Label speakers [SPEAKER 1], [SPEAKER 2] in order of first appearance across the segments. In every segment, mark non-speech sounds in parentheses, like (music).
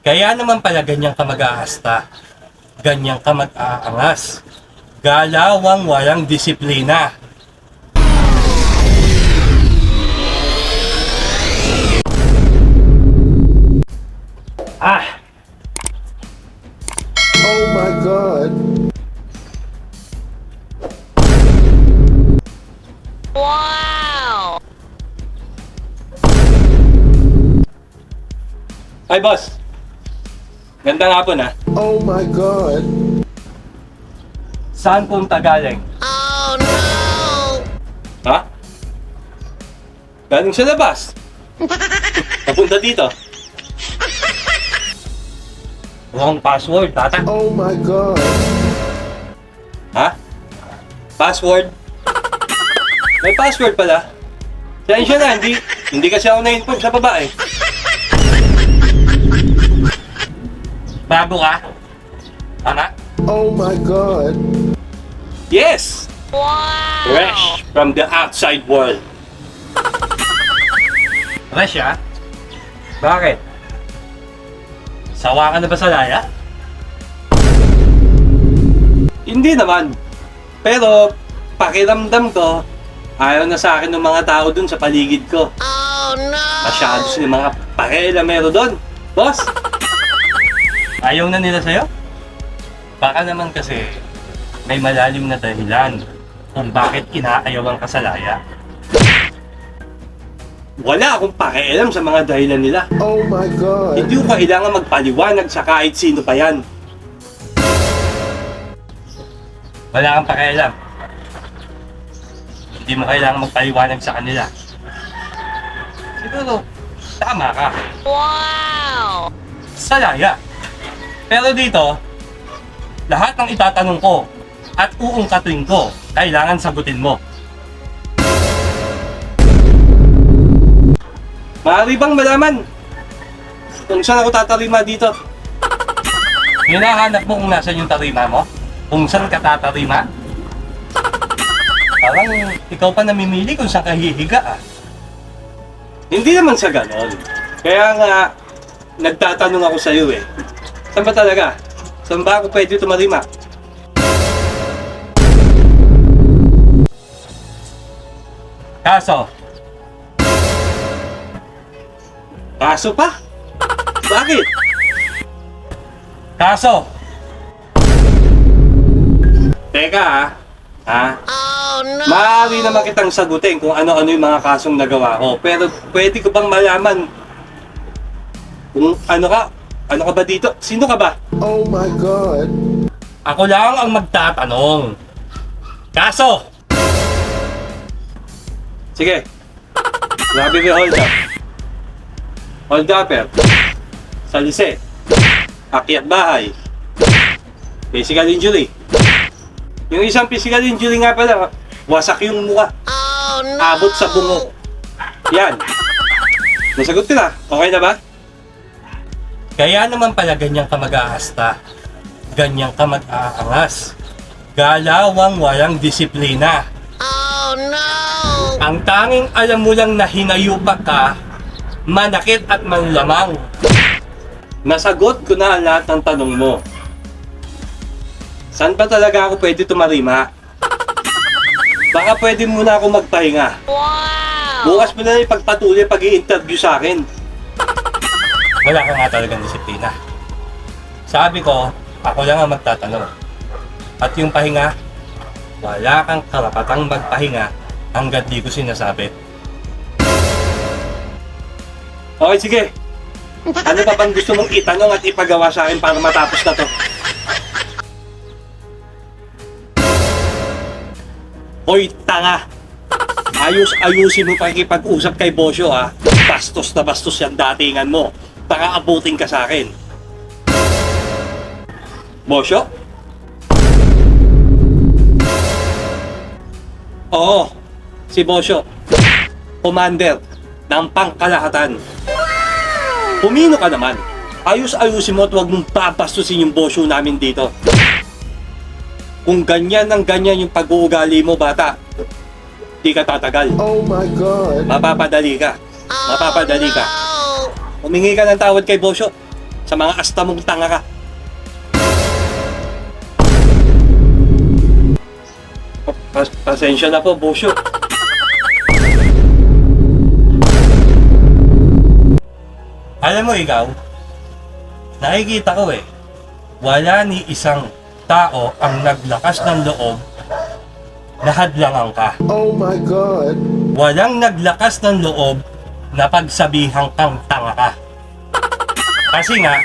[SPEAKER 1] Kaya naman pala ganyan ka mag-aasta. Ganyan ka mag-aangas. Galawang walang disiplina. Ah!
[SPEAKER 2] Oh my god.
[SPEAKER 3] Wow!
[SPEAKER 1] Ay, boss. Ganda nga po na.
[SPEAKER 2] Oh my god.
[SPEAKER 1] Saan punta galing?
[SPEAKER 3] Oh no!
[SPEAKER 1] Ha? Galing sa labas. (laughs) Papunta dito. Wrong password, tata.
[SPEAKER 2] Oh my god.
[SPEAKER 1] Ha? Password? May password pala. Sensya na, hindi, hindi kasi ako na-inform sa babae. Bago ka? Tama?
[SPEAKER 2] Oh my god.
[SPEAKER 1] Yes!
[SPEAKER 3] Wow!
[SPEAKER 1] Fresh from the outside world. (laughs) Fresh ah? Bakit? Sawa ka na ba sa laya? Hindi naman. Pero, pakiramdam ko, ayaw na sa akin ng mga tao dun sa paligid ko.
[SPEAKER 3] Oh no!
[SPEAKER 1] Masyado sila mga pakialamero doon. Boss! (laughs) Ayaw na nila sa'yo? Baka naman kasi may malalim na dahilan kung bakit inaayawan ka sa laya. Wala akong pakialam sa mga dahilan nila.
[SPEAKER 2] Oh my god.
[SPEAKER 1] Hindi ko kailangan magpaliwanag sa kahit sino pa yan. Wala kang pakialam. Hindi mo kailangan magpaliwanag sa kanila. Siguro, tama ka.
[SPEAKER 3] Wow!
[SPEAKER 1] Sa laya. Pero dito, lahat ng itatanong ko at uungkatin ko, kailangan sagutin mo. Maaari bang malaman kung saan ako tatarima dito? (laughs) Hinahanap mo kung nasan yung tarima mo? Kung saan ka tatarima? Parang ikaw pa namimili kung saan ka hihiga ah. Hindi naman sa ganon. Kaya nga, nagtatanong ako sa iyo eh. Saan ba talaga? Saan ba ako pwede tumarima? Kaso. Kaso pa? Bakit? Kaso. Teka ha. Ha?
[SPEAKER 3] Oh no!
[SPEAKER 1] Maaari naman kitang sagutin kung ano-ano yung mga kasong nagawa ko. Pero pwede ko bang malaman kung ano ka? Ano ka ba dito? Sino ka ba?
[SPEAKER 2] Oh my god.
[SPEAKER 1] Ako lang ang magtatanong. Kaso! Sige. Grabe may hold up. Hold upper. Salise. Akyat bahay. Physical injury. Yung isang physical injury nga pala, wasak yung mukha.
[SPEAKER 3] Oh no!
[SPEAKER 1] Abot sa bungo. Yan. Nasagot ko na. Okay na ba? Kaya naman pala ganyan ka mag-aasta. Ganyan ka mag-aangas. Galawang walang disiplina.
[SPEAKER 3] Oh no!
[SPEAKER 1] Ang tanging alam mo lang na hinayupak ka, manakit at manlamang. Nasagot ko na ang lahat ng tanong mo. Saan ba talaga ako pwede tumarima? Baka pwede muna ako magpahinga.
[SPEAKER 3] Wow!
[SPEAKER 1] Bukas mo na lang ipagpatuloy pag i-interview sa akin. Wala ka nga talagang disiplina. Sabi ko, ako lang ang magtatanong. At yung pahinga, wala kang karapatang magpahinga hanggat di ko sinasabi. Okay, sige. Ano pa bang gusto mong itanong at ipagawa sa akin para matapos na to? Hoy, tanga! Ayos-ayusin mo pakikipag-usap kay Bosyo ha. Bastos na bastos yan datingan mo. Baka abutin ka sa akin. Bosyo? Oo, si Bosyo. Commander ng pangkalahatan. Pumino ka naman. Ayos-ayusin mo at huwag mong babastusin yung Bosyo namin dito. Kung ganyan ang ganyan yung pag-uugali mo, bata, di ka tatagal.
[SPEAKER 2] Oh my god.
[SPEAKER 1] Mapapadali ka. Mapapadali ka. Humingi ka ng tawad kay Bosyo. sa mga asta mong tanga ka. Pas pasensya na po, Bosyo. Alam mo ikaw, nakikita ko eh, wala ni isang tao ang naglakas ng loob na hadlangan ka.
[SPEAKER 2] Oh my god.
[SPEAKER 1] Walang naglakas ng loob na pagsabihang kang tanga ka. Kasi nga,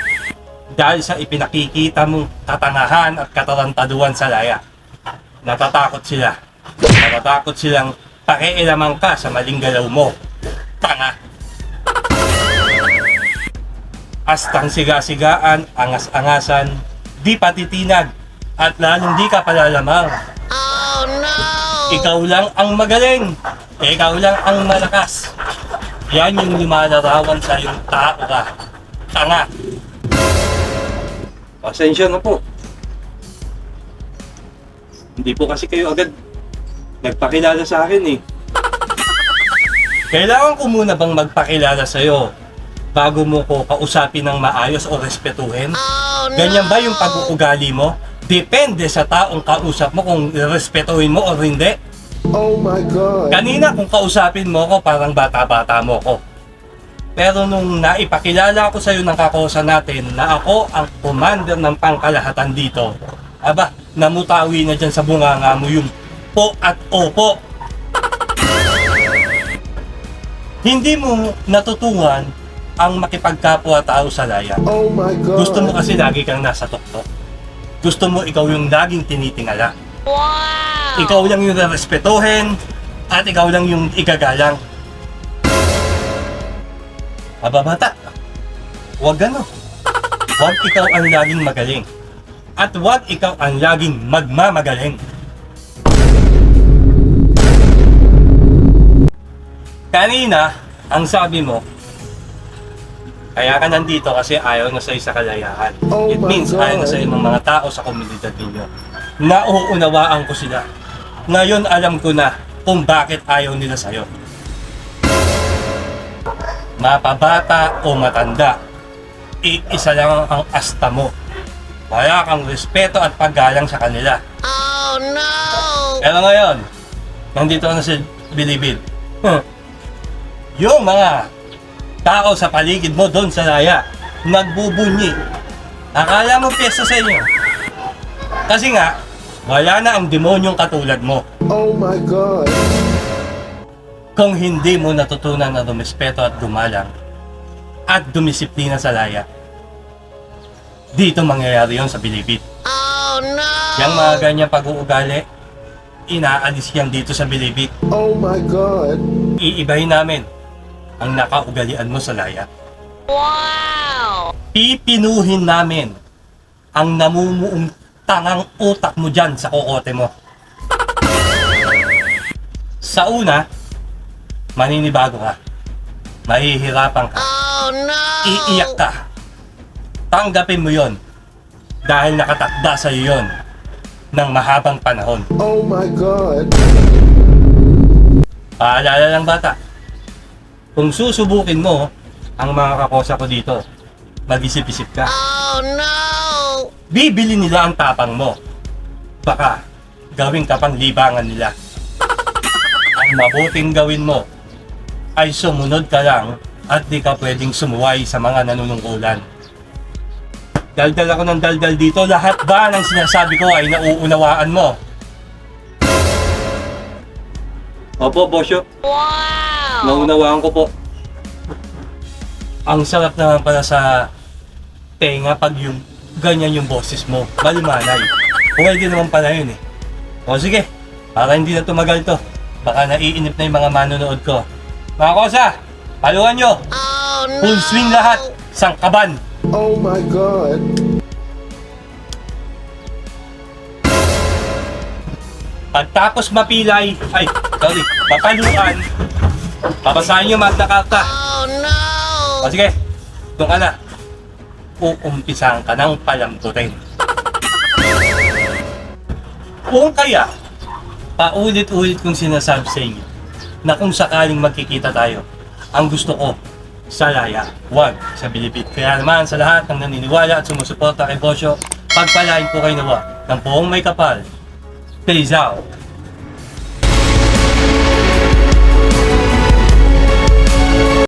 [SPEAKER 1] dahil sa ipinakikita mong katangahan at katarantaduan sa laya, natatakot sila. Natatakot silang pakialaman ka sa maling galaw mo. Tanga. Astang siga-sigaan, angas-angasan, di patitinag, at lalong di ka palalamang.
[SPEAKER 3] Oh no!
[SPEAKER 1] Ikaw lang ang magaling. Ikaw lang ang malakas. Yan yung lumalarawan sa yung tao ka. Tanga. Pasensya na po. Hindi po kasi kayo agad nagpakilala sa akin eh. Kailangan ko muna bang magpakilala sa'yo bago mo ko kausapin ng maayos o respetuhin?
[SPEAKER 3] Oh no!
[SPEAKER 1] Ganyan ba yung pag-uugali mo? Depende sa taong kausap mo kung respetuhin mo o hindi.
[SPEAKER 2] Oh my god.
[SPEAKER 1] Kanina kung kausapin mo ko, parang bata-bata mo ko. Pero nung naipakilala ko sa iyo ng kakosa natin na ako ang commander ng pangkalahatan dito, aba, namutawi na dyan sa bunganga mo yung po at opo. Hindi mo natutunan ang makipagkapwa-tao sa laya.
[SPEAKER 2] Oh my god.
[SPEAKER 1] Gusto mo kasi lagi kang nasa tuktok. Gusto mo ikaw yung laging tinitingala.
[SPEAKER 3] Wow!
[SPEAKER 1] Ikaw lang yung respetuhin at ikaw lang yung igagalang. Aba bata, huwag gano. Huwag ikaw ang laging magaling. At huwag ikaw ang laging magmamagaling. Kanina, ang sabi mo, kaya ka nandito kasi ayaw na sa'yo sa kalayahan.
[SPEAKER 2] Oh
[SPEAKER 1] It means
[SPEAKER 2] God.
[SPEAKER 1] ayaw na sa'yo ng mga tao sa komunidad ninyo. Nauunawaan ko sila. Ngayon alam ko na kung bakit ayaw nila sa'yo. Mapabata o matanda, iisa lang ang asta mo. Wala kang respeto at paggalang sa kanila.
[SPEAKER 3] Oh no!
[SPEAKER 1] Pero ngayon, nandito na si Bilibid. Huh. Yung mga tao sa paligid mo doon sa laya, nagbubunyi. Akala mo piyesta sa inyo. Kasi nga, wala na ang demonyong katulad mo.
[SPEAKER 2] Oh my god.
[SPEAKER 1] Kung hindi mo natutunan na dumispeto at gumalang at dumisiplina sa laya, dito mangyayari yon sa Bilibid.
[SPEAKER 3] Oh no!
[SPEAKER 1] Yang mga ganyang pag-uugali, inaalis yan dito sa Bilibid.
[SPEAKER 2] Oh my god.
[SPEAKER 1] Iibahin namin ang nakaugalian mo sa laya.
[SPEAKER 3] Wow!
[SPEAKER 1] Pipinuhin namin ang namumuong tangang utak mo dyan sa kokote mo. Sa una, maninibago ka. Mahihirapan ka.
[SPEAKER 3] Oh no!
[SPEAKER 1] Iiyak ka. Tanggapin mo yon dahil nakatakda sa iyo yon ng mahabang panahon.
[SPEAKER 2] Oh my god.
[SPEAKER 1] Paalala lang bata, kung susubukin mo ang mga kakosa ko dito, mag-isip-isip ka.
[SPEAKER 3] Oh no!
[SPEAKER 1] Bibili nila ang tapang mo. Baka gawin ka pang libangan nila. (laughs) Ang mabuting gawin mo ay sumunod ka lang at di ka pwedeng sumuway sa mga nanunungkulan. Daldal ako ng daldal dito, lahat ba ng sinasabi ko ay nauunawaan mo? Opo, Bosyo.
[SPEAKER 3] Wow!
[SPEAKER 1] Naunawaan ko po. Ang sarap naman pala sa tenga pag yung ganyan yung boses mo. Malimanay. Pwede naman pala yun eh. O sige, para hindi na tumagal to. Baka naiinip na yung mga manonood ko. Mga kosa, paluhan nyo.
[SPEAKER 3] Oh no!
[SPEAKER 1] Full swing lahat. Sangkaban.
[SPEAKER 2] Oh my god.
[SPEAKER 1] Pagtapos mapilay, ay, sorry, papaluan. Babasahin nyo Magna Carta.
[SPEAKER 3] Oh no!
[SPEAKER 1] O sige, doon ka na. Uumpisahan ka ng palambutin. Kung kaya, paulit-ulit kong sinasabi sa inyo na kung sakaling magkikita tayo, ang gusto ko, sa laya, huwag sa bilibid. Kaya naman sa lahat ng naniniwala at sumusuporta kay Bosyo, pagpalain po kayo nawa ng buong may kapal. Peace out!